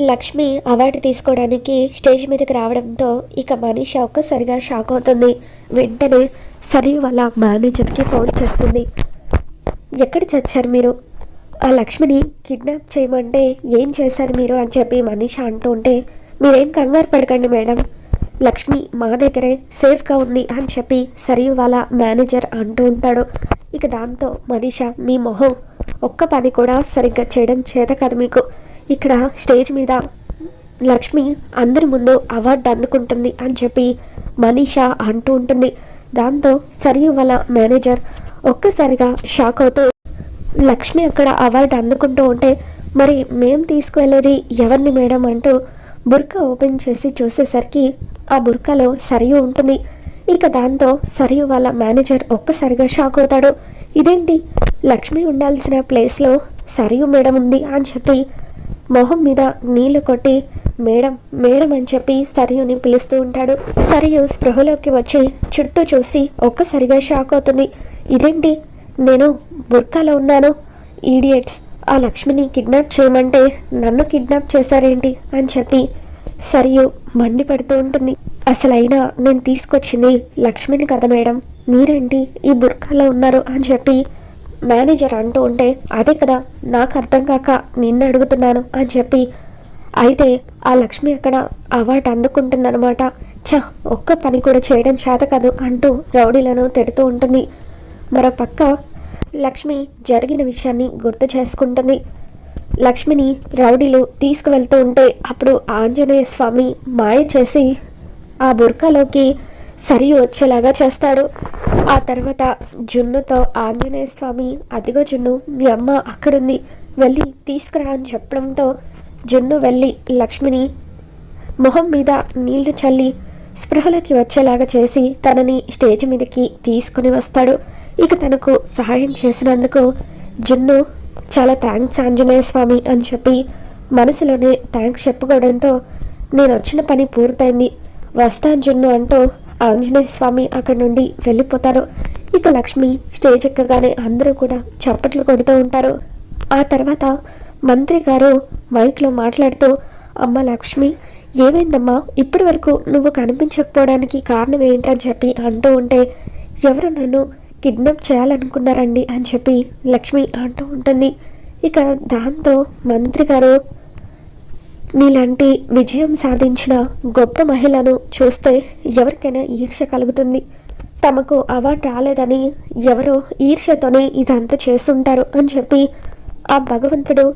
Lakshmi award తీసుకోవడానికి stage మీదకి రావడంతో ఇక మనీష ఒక్కసారిగా షాక్ అవుతుంది. వెంటనే సరి వాళ్ళ మేనేజర్కి ఫోన్ చేస్తుంది. ఎక్కడ చచ్చారు మీరు? ఆ లక్ష్మిని కిడ్నాప్ చేయమంటే ఏం చేశారు మీరు? అని చెప్పి మనీష అంటూ ఉంటే మీరేం కంగారు పడకండి మేడం. లక్ష్మి మా దగ్గరే సేఫ్గా ఉంది అని చెప్పి సరియు వాళ్ళ మేనేజర్ అంటూ ఉంటాడు. ఇక దాంతో మనీష మీ మొహం ఒక్క పని కూడా సరిగ్గా చేయడం చేత కాదు మీకు. ఇక్కడ స్టేజ్ మీద లక్ష్మి అందరి ముందు అవార్డు అందుకుంటుంది అని చెప్పి మనీషా అంటూ ఉంటుంది. దాంతో సరియు వాళ్ళ మేనేజర్ ఒక్కసారిగా షాక్ అవుతూ లక్ష్మి అక్కడ అవార్డు అందుకుంటూ ఉంటే మరి మేం తీసుకువెళ్ళేది ఎవరిని మేడం అంటూ బుర్కా ఓపెన్ చేసి చూసేసరికి ఆ బుర్కాలో సరియు ఉంటుంది. ఇక దాంతో సరియు వాళ్ళ మేనేజర్ ఒక్కసారిగా షాక్ అవుతాడు. ఇదేంటి? లక్ష్మి ఉండాల్సిన ప్లేస్లో సరియు మేడం ఉంది అని చెప్పి మొహం మీద నీళ్ళు కొట్టి మేడం మేడం అని చెప్పి సరియుని పిలుస్తూ ఉంటాడు. సరియు స్పృహలోకి వచ్చి చుట్టూ చూసి ఒక్కసారిగా షాక్ అవుతుంది. ఇదేంటి? నేను బుర్కాలో ఉన్నాను. ఈడియట్స్ ఆ లక్ష్మిని కిడ్నాప్ చేయమంటే నన్ను కిడ్నాప్ చేశారేంటి? అని చెప్పి సరియు మండిపడుతూ ఉంటుంది. అసలైనా నేను తీసుకొచ్చింది లక్ష్మిని కదా మేడం. మీరేంటి ఈ బుర్కాలో ఉన్నారు? అని చెప్పి మేనేజర్ అంటూ ఉంటే అదే కదా నాకు అర్థం కాక నిన్ను అడుగుతున్నాను అని చెప్పి. అయితే ఆ లక్ష్మి అక్కడ అవార్డు అందుకుంటుందన్నమాట. ఛ ఒక్క పని కూడా చేయడం చేత కాదు అంటూ రౌడీలను తిడుతూ ఉంటుంది. మరో పక్క లక్ష్మి జరిగిన విషయాన్ని గుర్తు చేసుకుంటుంది. లక్ష్మిని రౌడీలు తీసుకువెళ్తూ ఉంటే అప్పుడు ఆంజనేయ స్వామి మాయ చేసి ఆ బుర్కాలోకి సరి వచ్చేలాగా చేస్తాడు. ఆ తర్వాత జున్నుతో ఆంజనేయ స్వామి అదిగో జున్ను మీ అమ్మ అక్కడుంది. వెళ్ళి తీసుకురా అని చెప్పడంతో జున్ను వెళ్ళి లక్ష్మిని మొహం మీద నీళ్ళు చల్లి స్పృహలోకి వచ్చేలాగా చేసి తనని స్టేజ్ మీదకి తీసుకుని వస్తాడు. ఇక తనకు సహాయం చేసినందుకు జున్ను చాలా థ్యాంక్స్ ఆంజనేయ స్వామి అని చెప్పి మనసులోనే థ్యాంక్స్ చెప్పుకోవడంతో నేను వచ్చిన పని పూర్తయింది. వస్తాను జున్ను అంటూ ఆంజనేయ స్వామి అక్కడి నుండి వెళ్ళిపోతారు. ఇక లక్ష్మి స్టేజ్ ఎక్కగానే అందరూ కూడా చప్పట్లు కొడుతూ ఉంటారు. ఆ తర్వాత మంత్రి గారు మైక్లో మాట్లాడుతూ అమ్మ లక్ష్మి ఏమైందమ్మా? ఇప్పటి వరకు నువ్వు కనిపించకపోవడానికి కారణం ఏంటని చెప్పి అంటూ ఉంటే ఎవరు నన్ను కిడ్నాప్ చేయాలనుకున్నారండి అని చెప్పి లక్ష్మి అంటూ ఉంటుంది. ఇక దాంతో మంత్రి గారు నీలాంటి విజయం సాధించిన గొప్ప మహిళను చూస్తే ఎవరికైనా ఈర్ష కలుగుతుంది. తమకు అవార్డు రాలేదని ఎవరో ఈర్ష్యతోనే ఇదంతా చేస్తుంటారు అని చెప్పి ఆ భగవంతుడు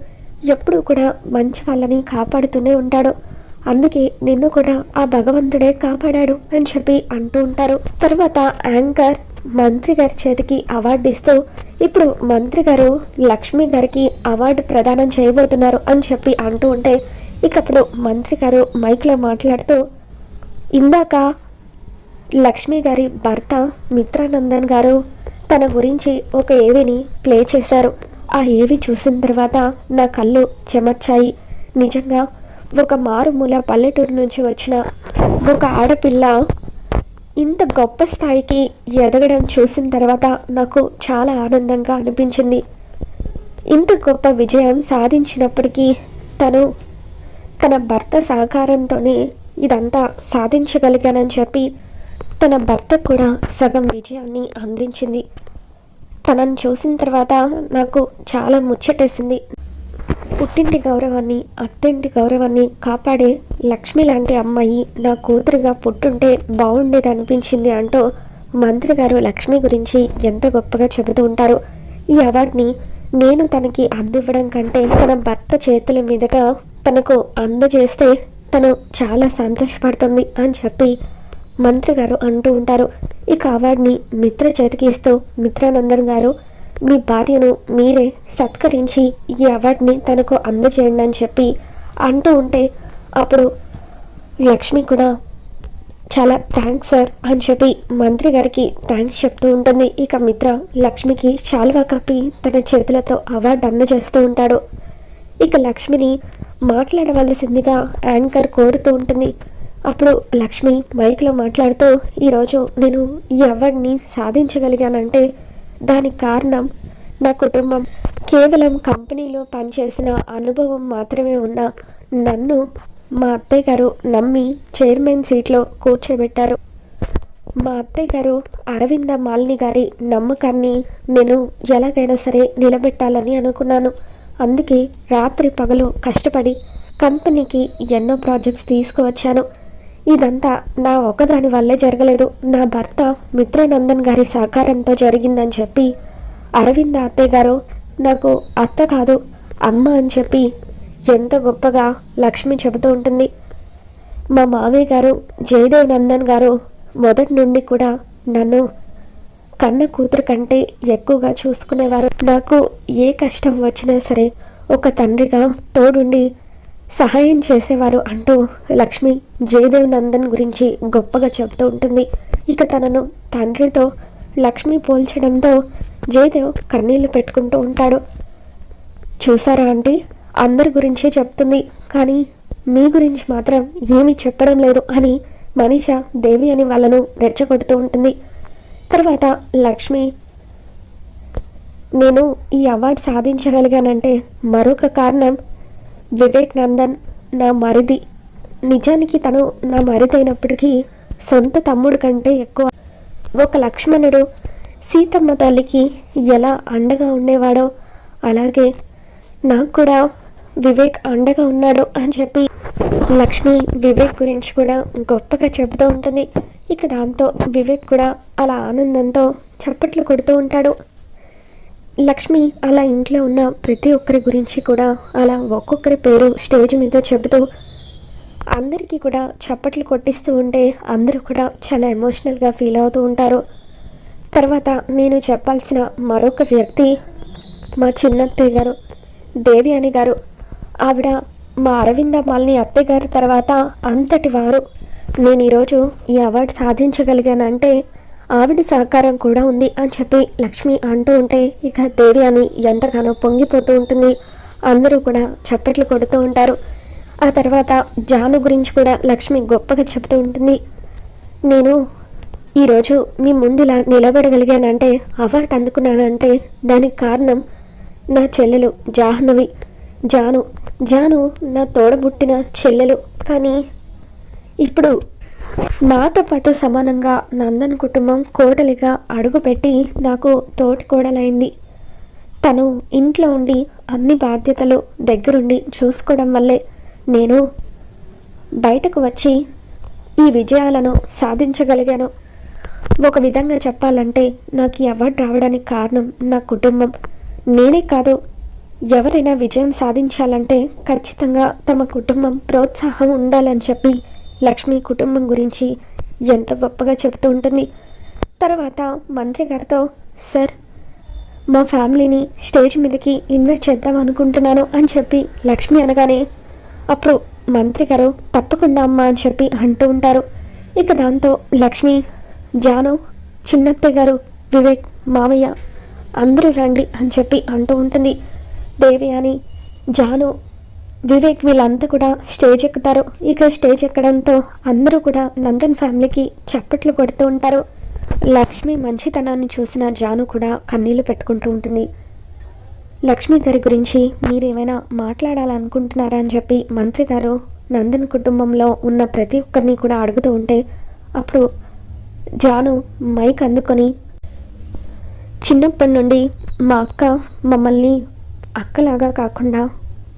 ఎప్పుడూ కూడా మంచి వాళ్ళని కాపాడుతూనే ఉంటాడు. అందుకే నిన్ను కూడా ఆ భగవంతుడే కాపాడాడు అని చెప్పి అంటూ ఉంటారు. తర్వాత యాంకర్ మంత్రి గారి చేతికి అవార్డు ఇస్తూ ఇప్పుడు మంత్రి గారు లక్ష్మి గారికి అవార్డు ప్రదానం చేయబోతున్నారు అని చెప్పి అంటూ ఉంటే ఇక అప్పుడు మంత్రి గారు మైక్లో మాట్లాడుతూ ఇందాక లక్ష్మి గారి భర్త మిత్రానందన్ గారు తన గురించి ఒక ఏవిని ప్లే చేశారు. ఆ ఏవి చూసిన తర్వాత నా కళ్ళు చెమర్చాయి. నిజంగా ఒక మారుమూల పల్లెటూరు నుంచి వచ్చిన ఒక ఆడపిల్ల ఇంత గొప్ప స్థాయికి ఎదగడం చూసిన తర్వాత నాకు చాలా ఆనందంగా అనిపించింది. ఇంత గొప్ప విజయం సాధించినప్పటికీ తను తన భర్త సహకారంతోనే ఇదంతా సాధించగలిగానని చెప్పి తన భర్త కూడా సగం విజయాన్ని అందించింది. తనని చూసిన తర్వాత నాకు చాలా ముచ్చటేసింది. పుట్టింటి గౌరవాన్ని అత్తింటి గౌరవాన్ని కాపాడే లక్ష్మి లాంటి అమ్మాయి నా కూతురుగా పుట్టుంటే బాగుండేది అనిపించింది అంటూ మంత్రి గారు లక్ష్మి గురించి ఎంత గొప్పగా చెబుతూ ఉంటారు. ఈ అవార్డుని నేను తనకి అందివ్వడం కంటే తన భర్త చేతుల మీదుగా తనకు అందజేస్తే తను చాలా సంతోషపడుతుంది అని చెప్పి మంత్రి గారు అంటూ ఉంటారు. ఇక అవార్డుని మిత్ర చేతికి ఇస్తూ మిత్రానందన్ గారు మీ భార్యను మీరే సత్కరించి ఈ అవార్డుని తనకు అందజేయండి అని చెప్పి అంటూ ఉంటే అప్పుడు లక్ష్మి కూడా చాలా థ్యాంక్స్ సార్ అని చెప్పి మంత్రి గారికి థ్యాంక్స్ చెప్తూ ఉంటుంది. ఇక మిత్ర లక్ష్మికి శాల్వా కప్పి తన చేతులతో అవార్డు అందజేస్తూ ఉంటాడు. ఇక లక్ష్మిని మాట్లాడవలసిందిగా యాంకర్ కోరుతూ ఉంటుంది. అప్పుడు లక్ష్మి మైక్లో మాట్లాడుతూ ఈరోజు నేను ఈ అవార్డుని సాధించగలిగానంటే దానికి కారణం నా కుటుంబం. కేవలం కంపెనీలో పనిచేసిన అనుభవం మాత్రమే ఉన్న నన్ను మా అత్తయ్య గారు నమ్మి చైర్మన్ సీట్లో కూర్చోబెట్టారు. మా అత్తయ్య గారు అరవింద మాలిని గారి నమ్మకాన్ని నేను ఎలాగైనా సరే నిలబెట్టాలని అనుకున్నాను. అందుకే రాత్రి పగలు కష్టపడి కంపెనీకి ఎన్నో ప్రాజెక్ట్స్ తీసుకువచ్చాను. ఇదంతా నా ఒకదాని వల్లే జరగలేదు. నా భర్త మిత్రానందన్ గారి సహకారంతో జరిగిందని చెప్పి అరవింద అత్తయ్య గారు నాకు అత్త కాదు అమ్మ అని చెప్పి ఎంత గొప్పగా లక్ష్మి చెబుతూ ఉంటుంది. మా మామయ్య గారు జయదేవ్ నందన్ గారు మొదటి నుండి కూడా నన్ను కన్న కూతురు కంటే ఎక్కువగా చూసుకునేవారు. నాకు ఏ కష్టం వచ్చినా సరే ఒక తండ్రిగా తోడుండి సహాయం చేసేవారు అంటూ లక్ష్మి జయదేవ్ నందన్ గురించి గొప్పగా చెబుతూ ఉంటుంది. ఇక తనను తండ్రితో లక్ష్మి పోల్చడంతో జయదేవ్ కన్నీళ్ళు పెట్టుకుంటూ ఉంటాడు. చూసారా అంటే అందరి గురించే చెప్తుంది. కానీ మీ గురించి మాత్రం ఏమీ చెప్పడం లేదు అని మనీష దేవి అని వాళ్ళను రెచ్చగొడుతూ ఉంటుంది. తర్వాత లక్ష్మి నేను ఈ అవార్డు సాధించగలిగానంటే మరొక కారణం వివేక్ నందన్ నా మరిది. నిజానికి తను నా మరిదైనప్పటికీ సొంత తమ్ముడు కంటే ఎక్కువ. ఒక లక్ష్మణుడు సీతమ్మ తల్లికి ఎలా అండగా ఉండేవాడో అలాగే నాకు కూడా వివేక్ అండగా ఉన్నాడు అని చెప్పి లక్ష్మి వివేక్ గురించి కూడా గొప్పగా చెబుతూ ఉంటుంది. ఇక దాంతో వివేక్ కూడా అలా ఆనందంతో చప్పట్లు కొడుతూ ఉంటాడు. లక్ష్మి అలా ఇంట్లో ఉన్న ప్రతి ఒక్కరి గురించి కూడా అలా ఒక్కొక్కరి పేరు స్టేజ్ మీద చెబుతూ అందరికీ కూడా చప్పట్లు కొట్టిస్తూ ఉంటే అందరూ కూడా చాలా ఎమోషనల్గా ఫీల్ అవుతూ ఉంటారు. తర్వాత నేను చెప్పాల్సిన మరొక వ్యక్తి మా చిన్నత్తయ్య గారు దేవి అని గారు. ఆవిడ మా అరవింద మాలిని అత్తయ్య గారి తర్వాత అంతటి వారు నేను ఈరోజు ఈ అవార్డు సాధించగలిగానంటే ఆవిడ సహకారం కూడా ఉంది అని చెప్పి లక్ష్మి అంటూ ఉంటే ఇక దేవి అని ఎంతగానో పొంగిపోతూ ఉంటుంది. అందరూ కూడా చప్పట్లు కొడుతూ ఉంటారు. ఆ తర్వాత జాను గురించి కూడా లక్ష్మి గొప్పగా చెబుతూ ఉంటుంది. నేను ఈరోజు మీ ముందు ఇలా నిలబడగలిగానంటే అవార్డు అందుకున్నానంటే దానికి కారణం నా చెల్లెలు జాహ్నవి. జాను జాను నా తోడబుట్టిన చెల్లెలు. కానీ ఇప్పుడు నాతో పాటు సమానంగా నందన్ కుటుంబం కోడలిగా అడుగుపెట్టి నాకు తోటి కోడలైంది. తను ఇంట్లో ఉండి అన్ని బాధ్యతలు దగ్గరుండి చూసుకోవడం వల్లే నేను బయటకు వచ్చి ఈ విజయాలను సాధించగలిగాను. ఒక విధంగా చెప్పాలంటే నాకు ఈ అవార్డు రావడానికి కారణం నా కుటుంబం. నేనే కాదు ఎవరైనా విజయం సాధించాలంటే ఖచ్చితంగా తమ కుటుంబం ప్రోత్సాహం ఉండాలని చెప్పి లక్ష్మి కుటుంబం గురించి ఎంత గొప్పగా చెబుతూ ఉంటుంది. తర్వాత మంత్రి గారితో సార్ మా ఫ్యామిలీని స్టేజ్ మీదకి ఇన్వైట్ చేద్దాం అనుకుంటున్నాను అని చెప్పి లక్ష్మి అనగానే అప్పుడు మంత్రి గారు తప్పకుండా అమ్మా అని చెప్పి అంటూ ఉంటారు. ఇక దాంతో లక్ష్మి జాను చిన్నత్తయ్య గారు వివేక్ మామయ్య అందరూ రండి అని చెప్పి అంటూ ఉంటుంది. దేవి అని జాను వివేక్ వీళ్ళంతా కూడా స్టేజ్ ఎక్కుతారు. ఇక స్టేజ్ ఎక్కడంతో అందరూ కూడా నందన్ ఫ్యామిలీకి చప్పట్లు కొడుతూ ఉంటారు. లక్ష్మి మంచితనాన్ని చూసిన జాను కూడా కన్నీళ్ళు పెట్టుకుంటూ ఉంటుంది. లక్ష్మి గారి గురించి మీరేమైనా మాట్లాడాలనుకుంటున్నారా అని చెప్పి మంత్రి గారు నందన్ కుటుంబంలో ఉన్న ప్రతి ఒక్కరిని కూడా అడుగుతూ ఉంటే అప్పుడు జాను మైక్ అందుకొని చిన్నప్పటి నుండి మా అక్క మమ్మల్ని అక్కలాగా కాకుండా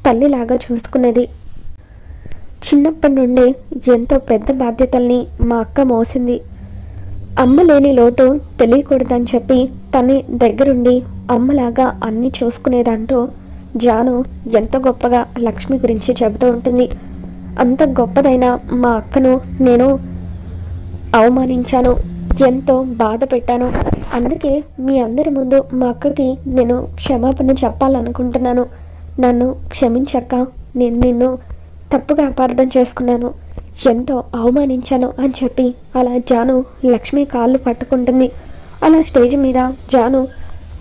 తల్లిలాగా చూసుకునేది. చిన్నప్పటి నుండే ఎంతో పెద్ద బాధ్యతల్ని మా అక్క మోసింది. అమ్మ లేని లోటు తెలియకూడదని చెప్పి తన దగ్గరుండి అమ్మలాగా అన్నీ చూసుకునేదంటూ జాను ఎంత గొప్పగా లక్ష్మి గురించి చెబుతూ ఉంటుంది. అంత గొప్పదైన మా అక్కను నేను అవమానించాను ఎంతో బాధ పెట్టాను. అందుకే మీ అందరి ముందు మా అక్కకి నేను క్షమాపణ చెప్పాలనుకుంటున్నాను. నన్ను క్షమించక్క. నేను నిన్ను తప్పుగా అపార్థం చేసుకున్నాను. ఎంతో అవమానించాను అని చెప్పి అలా జాను లక్ష్మి కాళ్ళు పట్టుకుంటుంది. అలా స్టేజ్ మీద జాను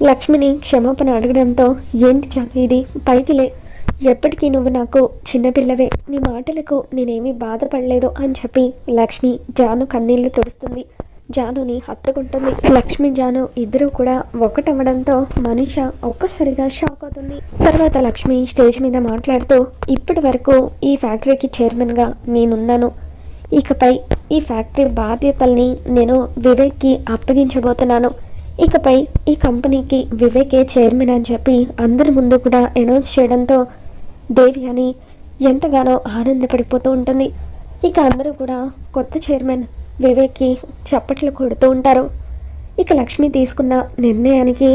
లక్ష్మిని క్షమాపణ అడగడంతో ఏంటి జాను ఇది? పైకి లే. ఎప్పటికీ నువ్వు నాకు చిన్నపిల్లవే నీ మాటలకు నేనేమీ బాధపడలేదు అని చెప్పి లక్ష్మి జాను కన్నీళ్ళు తుడుస్తుంది. జానుని హత్తుకుంటుంది లక్ష్మి జాను ఇద్దరు కూడా ఒకటవ్వడంతో మనిష ఒక్కసారిగా షాక్ అవుతుంది. తర్వాత లక్ష్మి స్టేజ్ మీద మాట్లాడుతూ ఇప్పటి వరకు ఈ ఫ్యాక్టరీకి చైర్మన్గా నేనున్నాను. ఇకపై ఈ ఫ్యాక్టరీ బాధ్యతల్ని నేను వివేక్కి అప్పగించబోతున్నాను. ఇకపై ఈ కంపెనీకి వివేకే చైర్మన్ అని చెప్పి అందరి ముందు కూడా అనౌన్స్ చేయడంతో దేవి అని ఎంతగానో ఆనందపడిపోతూ ఉంటుంది. ఇక అందరూ కూడా కొత్త చైర్మన్ వివేక్కి చప్పట్లు కొడుతూ ఉంటారు. ఇక లక్ష్మి తీసుకున్న నిర్ణయానికి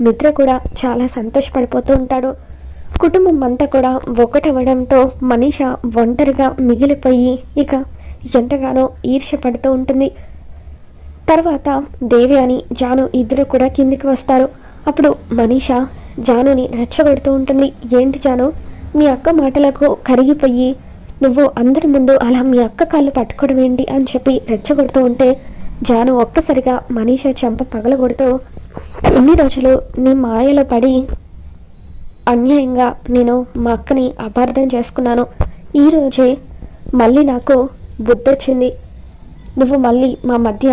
మిత్ర కూడా చాలా సంతోషపడిపోతూ ఉంటాడు. కుటుంబం అంతా కూడా ఒకటవడంతో మనీష ఒంటరిగా మిగిలిపోయి ఇక ఎంతగానో ఈర్ష్య పడుతూ ఉంటుంది. తర్వాత దేవి అని జాను ఇద్దరు కూడా కిందికి వస్తారు. అప్పుడు మనీష జానుని రెచ్చగొడుతూ ఉంటుంది. ఏంటి జాను? మీ అక్క మాటలకు కరిగిపోయి నువ్వు అందరి ముందు అలా మీ అక్క కాళ్ళు పట్టుకోవడం ఏంటి అని చెప్పి రెచ్చగొడుతూ ఉంటే జాను ఒక్కసారిగా మనీష చెంప పగలగొడుతూ ఇన్ని రోజులు నీ మాయలో పడి అన్యాయంగా నేను మా అక్కని అపార్థం చేసుకున్నాను. ఈరోజే మళ్ళీ నాకు బుద్ధొచ్చింది. నువ్వు మళ్ళీ మా మధ్య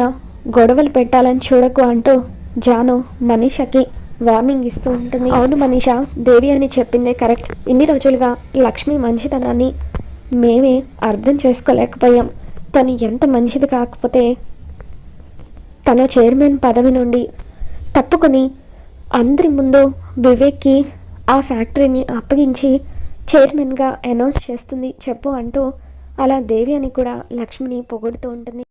గొడవలు పెట్టాలని చూడకు అంటూ జాను మనీషకి వార్నింగ్ ఇస్తూ ఉంటుంది. అవును మనీష దేవి అని చెప్పిందే కరెక్ట్. ఇన్ని రోజులుగా లక్ష్మి మంచితనాన్ని మేమే అర్థం చేసుకోలేకపోయాం. తను ఎంత మంచిది కాకపోతే తన చైర్మన్ పదవి నుండి తప్పుకొని అందరి ముందు వివేక్కి ఆ ఫ్యాక్టరీని అప్పగించి చైర్మన్గా అనౌన్స్ చేస్తుంది చెప్పు అంటూ అలా దేవి అని కూడా లక్ష్మిని పొగుడుతూ ఉంటుంది.